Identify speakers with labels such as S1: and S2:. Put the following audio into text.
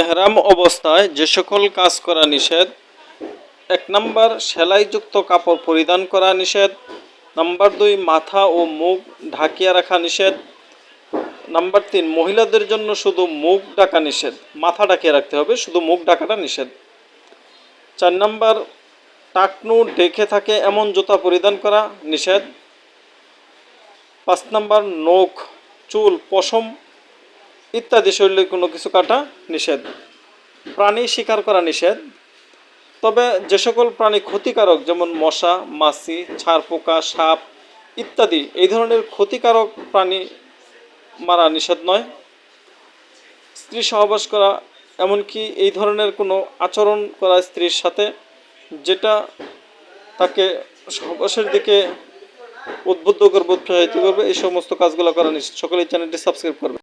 S1: এহরাম অবস্থায় যে সকল কাজ করা নিষেধ, এক নাম্বার সেলাইযুক্ত কাপড় পরিধান করা নিষেধ, নাম্বার দুই মাথা ও মুখ ঢাকিয়া রাখা নিষেধ, নাম্বার তিন মহিলাদের জন্য শুধু মুখ ডাকা নিষেধ, মাথা ঢাকিয়ে রাখতে হবে, শুধু মুখ ডাকাটা নিষেধ। চার নাম্বার টাকনু ডেকে থাকে এমন জুতা পরিধান করা নিষেধ। পাঁচ নাম্বার নখ, চুল পশম ইত্যাদি শরীরে কোনো কিছু কাটা নিষেধ। প্রাণী শিকার করা নিষেধ। তবে যে সকল প্রাণী ক্ষতিকারক, যেমন মশা, মাছি ছাড় পোকা, সাপ ইত্যাদি, এই ধরনের ক্ষতিকারক প্রাণী মারা নিষেধ নয়। স্ত্রী সহবাস করা, এমনকি এই ধরনের কোনো আচরণ করা স্ত্রীর সাথে, যেটা তাকে সহবাসের দিকে উদ্বুদ্ধ করবে, উৎসাহিত করবে, এই সমস্ত কাজগুলো করা নিষেধ। সকলেই চ্যানেলটি সাবস্ক্রাইব করবে।